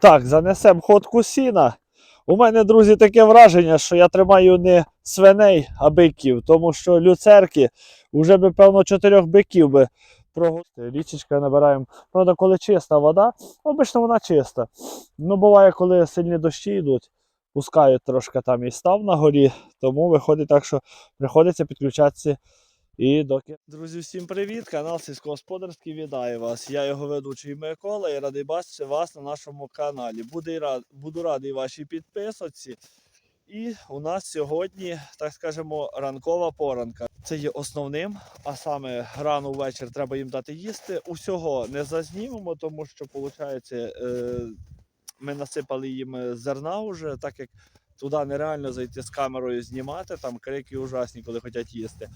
Так, занесемо ходку сіна. У мене, друзі, таке враження, що я тримаю не свиней, а биків, тому що люцерки вже би, певно, чотирьох биків би прогустили. Річечка набираємо. Правда, коли чиста вода, обично вона чиста. Ну, буває, коли сильні дощі йдуть, пускають трошки там і став на горі, тому виходить так, що приходиться підключатися і доки. Друзі, всім привіт! Канал Сільськогосподарський вітає вас. Я його ведучий Микола і радий бачити вас на нашому каналі. Буду, рад, буду радий вашій підписці. І у нас сьогодні, так скажемо, ранкова поранка. Це є основним, а саме рано ввечері треба їм дати їсти. Усього не зазнімемо, тому що, виходить, е, ми насипали їм зерна вже, так як туди нереально зайти з камерою знімати, там крики ужасні, коли хочуть їсти.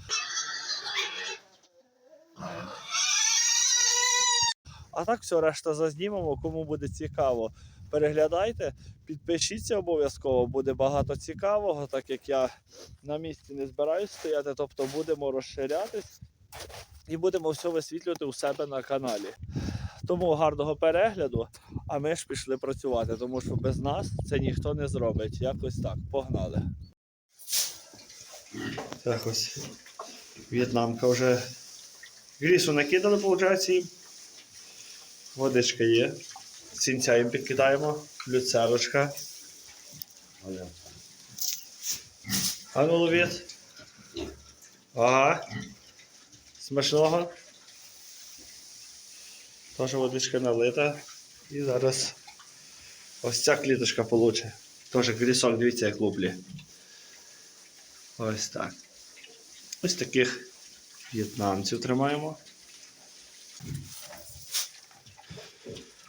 А так все решта зазнімемо, кому буде цікаво. Переглядайте, підпишіться обов'язково, буде багато цікавого, так як я на місці не збираюсь стояти, тобто будемо розширятись і будемо все висвітлювати у себе на каналі. Тому гарного перегляду, а ми ж пішли працювати, тому що без нас це ніхто не зробить. Якось так. Погнали. Так ось в'єтнамка вже грісу накидали, виходить. Водичка є. Сінця їм підкидаємо, люцерочка. А ну ловіть. Ага. Смачного. Теж водичка налита. І зараз ось ця кліточка получить. Теж грісок, дивіться, як луплі. Ось так. Ось таких в'єтнамців тримаємо.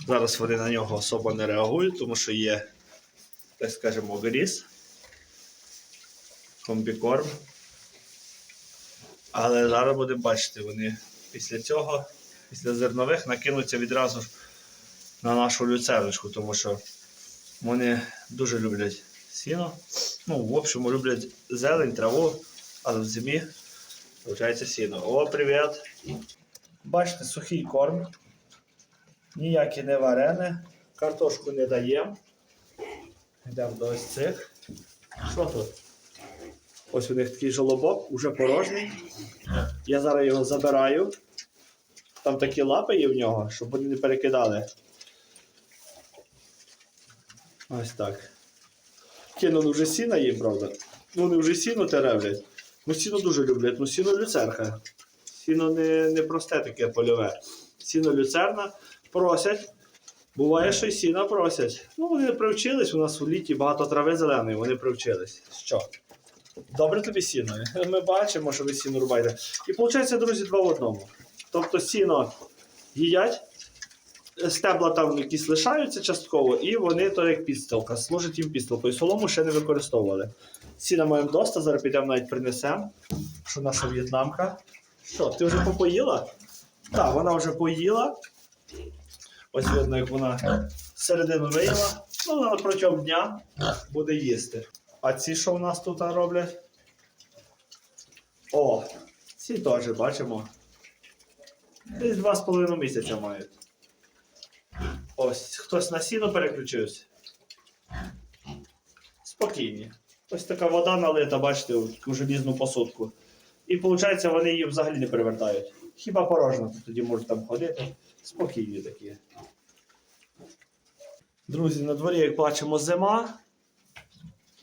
Зараз вони на нього особо не реагують, тому що є, так скажемо, гріз, комбікорм. Але зараз будемо бачити, вони після цього, після зернових, накинуться відразу ж на нашу люцерочку, тому що вони дуже люблять сіно. Ну, в общому, люблять зелень, траву, але в зимі виходить сіно. О, привіт! Бачите, сухий корм. Ніяке не варене, картошку не даємо. Йдемо до ось цих. Що тут? Ось у них такий жолобок, уже порожній. Я зараз його забираю. Там такі лапи є в нього, щоб вони не перекидали. Ось так. Кинули вже сіна їм, правда. Ну, Вони вже сіно теревлять. Ну, сіно дуже люблять, ну сіно люцерка. Сіно не, не просте таке польове. Сіно люцерна просять. Буває, що й сіна просять. Ну, вони привчились, у нас у літі багато трави зеленої, вони привчились. Що? Добре тобі сіно. Ми бачимо, що ви сіно рубаєте. І виходить, друзі, два в одному. Тобто сіно їдять, стебла там якісь лишаються частково, і вони то як підстилка, служить їм підстилкою. Солому ще не використовували. Сіна маємо доста, зараз підемо навіть принесемо. Що наша в'єтнамка. Що, ти вже попоїла? Так, вона вже поїла. Ось видно, як вона середину виїла. Ну, вона протягом дня буде їсти. А ці що в нас тут роблять? О, ці теж бачимо. Десь два з половиною місяця мають. Ось, хтось на сіно переключився. Спокійні. Ось така вода налита, бачите, у таку желізну посудку. І виходить, вони її взагалі не перевертають. Хіба порожно, тоді можуть там ходити. Спокійні такі. Друзі, на дворі, як бачимо, зима.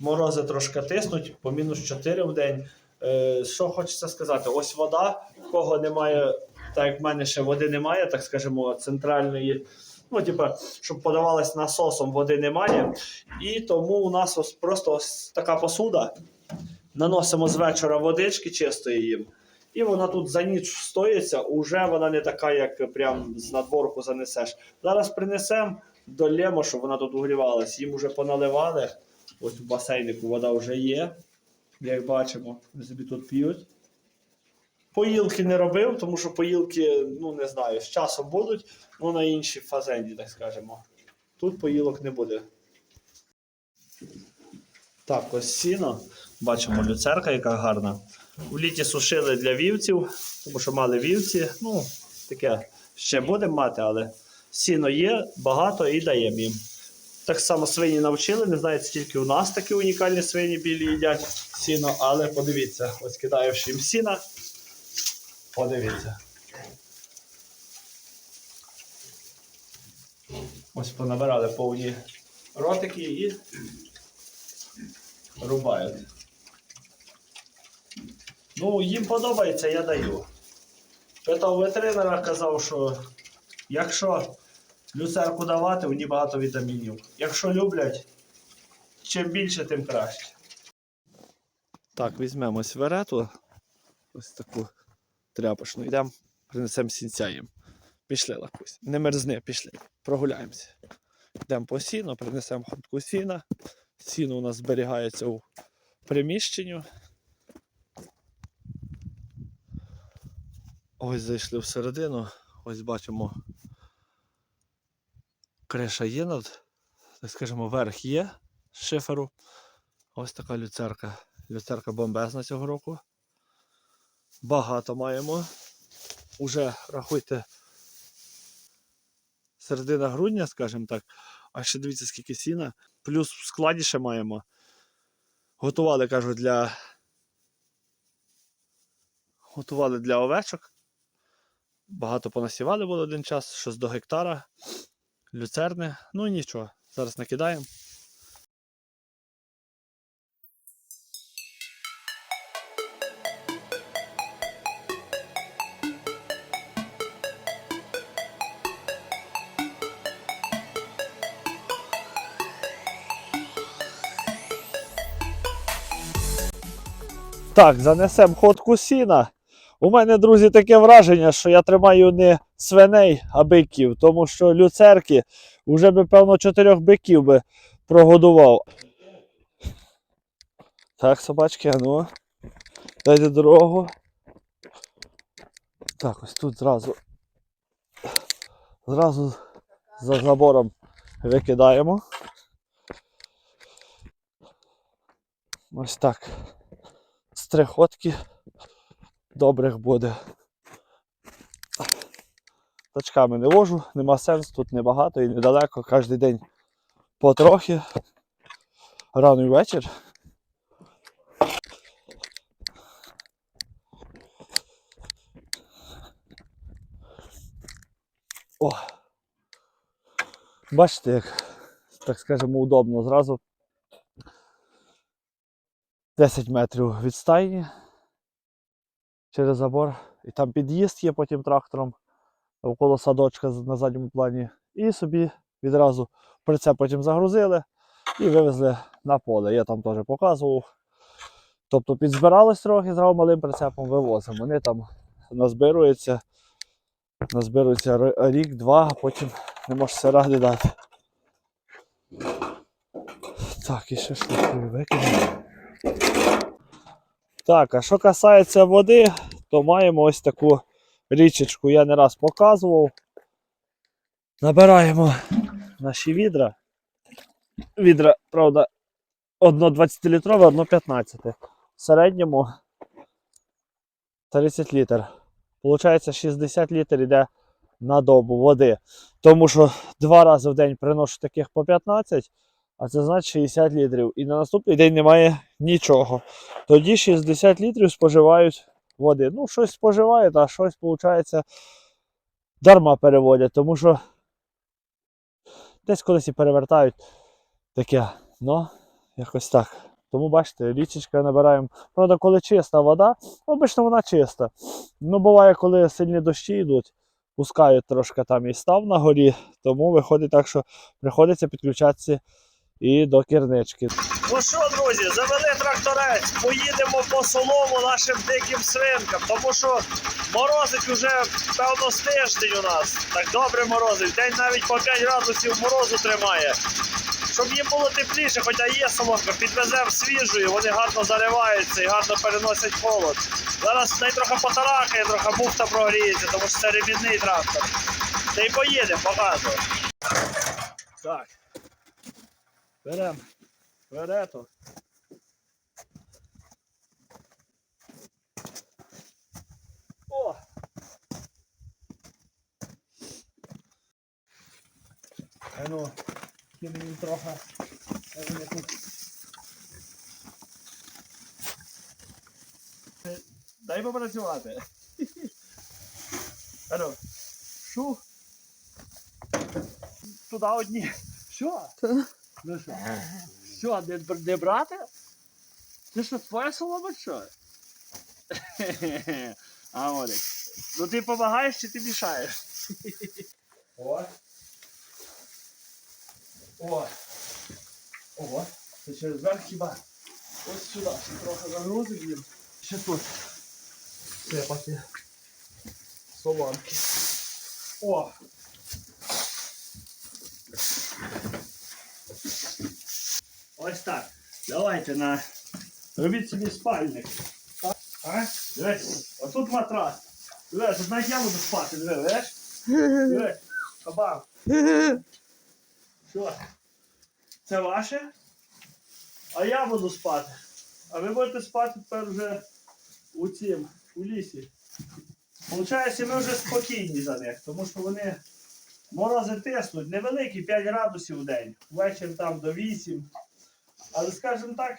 Морози трошки тиснуть, по мінус 4 в день. Е, що хочеться сказати? Ось вода, кого немає, так як в мене ще води немає, так скажемо, центральної. Ну, типа, щоб подавалась насосом, води немає. І тому у нас ось просто ось така посуда. Наносимо з вечора водички чистої їм. І вона тут за ніч стоїться, уже вона не така, як прям з надворку занесеш. Зараз принесемо долємо, щоб вона тут угрівалась. Їм вже поналивали. Ось в басейнику вода вже є. Як бачимо, собі тут п'ють. Поїлки не робив, тому що поїлки, ну не знаю, з часом будуть, ну на іншій фазенді, так скажемо. Тут поїлок не буде. Так, ось сіно. Бачимо люцерка, яка гарна. У літі сушили для вівців, тому що мали вівці. Ну, таке ще будемо мати, але сіно є, багато і даємо їм. так само свині навчили. Не знаю, це тільки у нас такі унікальні свині білі їдять сіно, але подивіться, ось кидаєш їм сіна. Подивіться. Ось понабирали повні ротики і рубають. Ну, їм подобається, я даю. Питав ветеринара, казав, що якщо люцерку давати, в ній багато вітамінів. Якщо люблять, чим більше, тим краще. Так, візьмемо верету. Ось таку тряпочну. Йдемо, принесемо сінця їм. Пішли, лакусь. Не мерзни, пішли. Прогуляємося. Йдемо по сіну, принесемо ходку сіна. Сіно у нас зберігається у приміщенню. Ось зайшли всередину. Ось бачимо. Криша є над, так скажімо, верх є з шиферу. Ось така люцерка. Люцерка бомбезна цього року. Багато маємо. Уже рахуйте середина грудня, скажімо так. А ще дивіться, скільки сіна. Плюс в складі ще маємо. Готували, кажу, для. Готували для овечок. Багато понасівали було один час, щось до гектара. Люцерни. Ну і нічого. Зараз накидаємо. Так, занесемо ходку сіна. У мене, друзі, таке враження, що я тримаю не свиней, а биків, тому що люцерки вже би, певно, чотирьох биків би прогодував. Так, собачки, а ну. Дайте дорогу. Так, ось тут зразу. Зразу за забором викидаємо. Ось так. З три ходки добрих буде. Тачками не вожу, нема сенсу, тут небагато і недалеко, кожен день потрохи. Рано і вечір. О! Бачите, як, так скажемо, удобно зразу 10 метрів від стайні через забор. І там під'їзд є потім трактором навколо садочка на задньому плані. І собі відразу прицеп потім загрузили і вивезли на поле. Я там теж показував. Тобто підзбирались трохи, зразу малим прицепом вивозимо. Вони там назбируються, назбируються рік-два, а потім не можеш ради дати. Так, і ще шліфую викинемо. Так, а що касається води, то маємо ось таку річечку, я не раз показував. Набираємо наші відра. Відра, правда, одно 20-літрове, одно 15. В середньому 30 літр. Получається 60 літр йде на добу води. Тому що два рази в день приношу таких по 15, а це значить 60 літрів. І на наступний день немає нічого. Тоді 60 літрів споживають води. Ну, щось споживають, а щось, виходить, дарма переводять, тому що десь колись і перевертають таке. Ну, якось так. Тому бачите, річечка набираємо. Правда, коли чиста вода, обично вона чиста. Ну, буває, коли сильні дощі йдуть, пускають трошки там і став на горі, тому виходить так, що приходиться підключатися і до кернички. Ну що, друзі, завели тракторець, поїдемо по солому нашим диким свинкам, тому що морозить уже певно з тиждень у нас. Так добре морозить. День навіть по 5 градусів морозу тримає. Щоб їм було тепліше, хоча є соломка, підвеземо свіжу, і вони гарно зариваються і гарно переносять холод. Зараз най трохи потарахає, трохи муфта прогріється, тому що це ремінний трактор. Та й поїдемо, багато. Так. Беремо верету. О! А ну, Кину їм трохи. Вони тут. Дай попрацювати. Ану. Шу. Туди одні. Що? Ну що? Що, не, не брати? Це що, твоя солома, що? А, Орик. Ну ти допомагаєш чи ти мішаєш? О. О. Ого. Це через верх хіба? Ось сюди. Ще трохи загрузив їм. Ще тут. Сипати. Соломки. О. Ось так. Давайте на. Робіть собі спальник. А? Дивись, отут матрас. Дивись, навіть я буду спати, диви, видиш? Дивись, кабан. Що? Це ваше? А я буду спати. А ви будете спати тепер вже у цім, у лісі. Получається, ми вже спокійні за них, тому що вони морози тиснуть, невеликі 5 градусів в день, ввечері там до 8. Але скажімо так,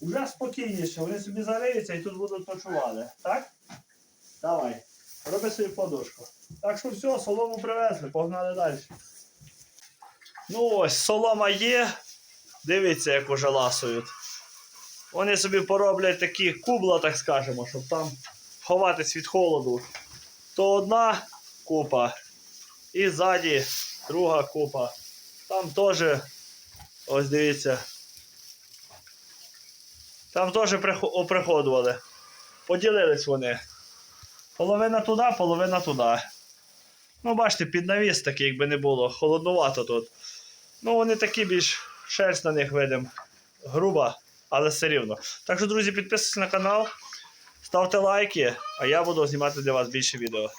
вже спокійніше, вони собі зариються і тут будуть ночували. Так? Давай, роби собі подушку. Так що все, солому привезли, погнали далі. Ну ось, солома є. Дивіться, як уже ласують. Вони собі пороблять такі кубла, так скажемо, щоб там ховатись від холоду. То одна купа, і ззаді друга купа. Там теж, ось дивіться. Там теж прихо- оприходували. Поділились вони. Половина туди, половина туди. Ну, бачите, під навіс такий, якби не було, холоднувато тут. Ну, вони такі більш шерсть на них видим. Груба, але все рівно. Так що, друзі, підписуйтесь на канал, ставте лайки, а я буду знімати для вас більше відео.